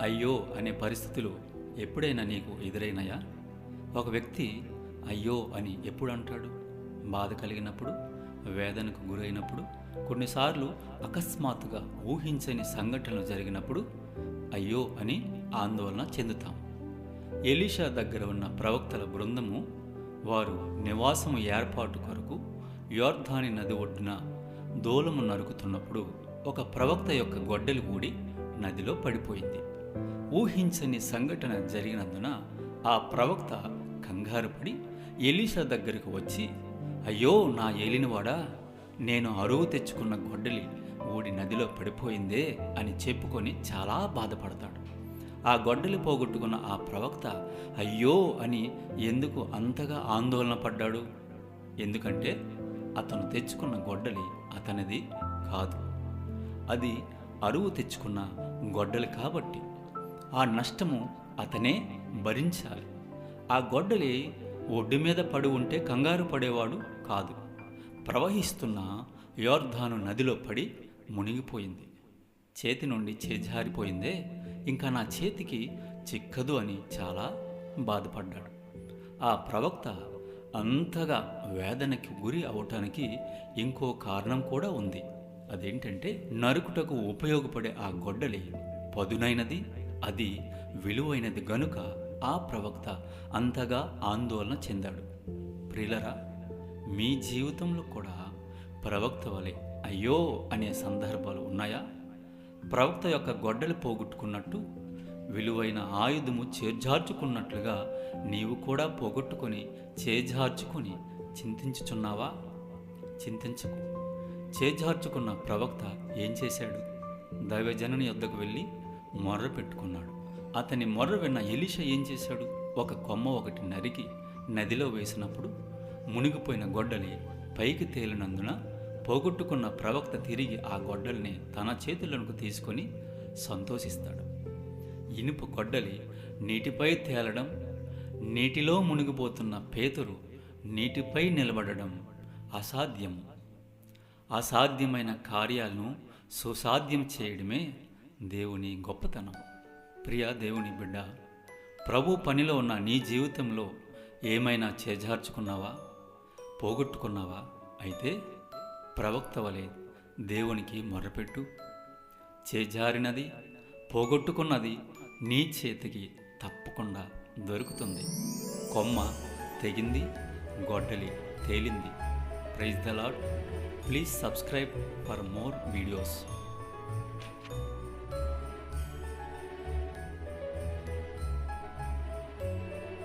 అయ్యో అనే పరిస్థితులు ఎప్పుడైనా నీకు ఎదురైనాయా? ఒక వ్యక్తి అయ్యో అని ఎప్పుడు అంటాడు బాధ కలిగినప్పుడు వేదనకు గురైనప్పుడు కొన్నిసార్లు అకస్మాత్తుగా ఊహించని సంఘటనలు జరిగినప్పుడు అయ్యో అని ఆందోళన చెందుతాం. ఎలీషా దగ్గర ఉన్న ప్రవక్తల బృందము వారు నివాసము ఏర్పాటు కొరకు యోర్ధాని నది ఒడ్డున దూలము నరుకుతున్నప్పుడు ఒక ప్రవక్త యొక్క గొడ్డలి కూడి నదిలో పడిపోయింది. ఊహించని సంఘటన జరిగినందున ఆ ప్రవక్త కంగారు పడి ఎలీషా దగ్గరకు వచ్చి అయ్యో నా ఏలినవాడా నేను అరువు తెచ్చుకున్న గొడ్డలి ఊడి నదిలో పడిపోయిందే అని చెప్పుకొని చాలా బాధపడతాడు. ఆ గొడ్డలి పోగొట్టుకున్న ఆ ప్రవక్త అయ్యో అని ఎందుకు అంతగా ఆందోళన పడ్డాడు? ఎందుకంటే అతను తెచ్చుకున్న గొడ్డలి అతనిది కాదు. అది అరువు తెచ్చుకున్న గొడ్డలి కాబట్టి. ఆ నష్టము అతనే భరించాలి. ఆ గొడ్డలి ఒడ్డు మీద పడి ఉంటే కంగారు పడేవాడు కాదు. ప్రవహిస్తున్న యోర్ధాను నదిలో పడి మునిగిపోయింది. చేతి నుండి చేజారిపోయిందే ఇంకా నా చేతికి చిక్కదు అని చాలా బాధపడ్డాడు. ఆ ప్రవక్త అంతగా వేదనకి గురి అవటానికి ఇంకో కారణం కూడా ఉంది. అదేంటంటే నరుకుటకు ఉపయోగపడే ఆ గొడ్డలి పదునైనది అది విలువైనది గనుక ఆ ప్రవక్త అంతగా ఆందోళన చెందాడు. ప్రిలరా మీ జీవితంలో కూడా ప్రవక్త వలె అయ్యో అనే సందర్భాలు ఉన్నాయా? ప్రవక్త యొక్క గొడ్డలు పోగొట్టుకున్నట్టు విలువైన ఆయుధము చేజార్చుకున్నట్లుగా నీవు కూడా పోగొట్టుకొని చేజార్చుకొని చింతించుచున్నావా? చింతించకు. చేజార్చుకున్న ప్రవక్త ఏం చేశాడు? దైవజనుని యొద్దకు వెళ్ళి మొర్ర పెట్టుకున్నాడు. అతని మొర్ర విన్న ఎలిష ఏం చేశాడు? ఒక కొమ్మ ఒకటి నరికి నదిలో వేసినప్పుడు మునిగిపోయిన గొడ్డలి పైకి తేలినందున పోగొట్టుకున్న ప్రవక్త తిరిగి ఆ గొడ్డల్ని తన చేతులకు తీసుకొని సంతోషిస్తాడు. ఇనుప గొడ్డలి నీటిపై తేలడం నీటిలో మునిగిపోతున్న పేతురు నీటిపై నిలబడడం అసాధ్యం అసాధ్యమైన కార్యాలను సుసాధ్యం చేయడమే దేవుని గొప్పతనం. ప్రియ దేవుని బిడ్డ ప్రభు పనిలో ఉన్న నీ జీవితంలో ఏమైనా చేజార్చుకున్నావా? పోగొట్టుకున్నావా? అయితే ప్రవక్త వలె దేవునికి మొరపెట్టు. చేజారినది పోగొట్టుకున్నది నీ చేతికి తప్పకుండా దొరుకుతుంది. కొమ్మ తెగింది గొడ్డలి తేలింది. Praise the Lord please subscribe for more videos.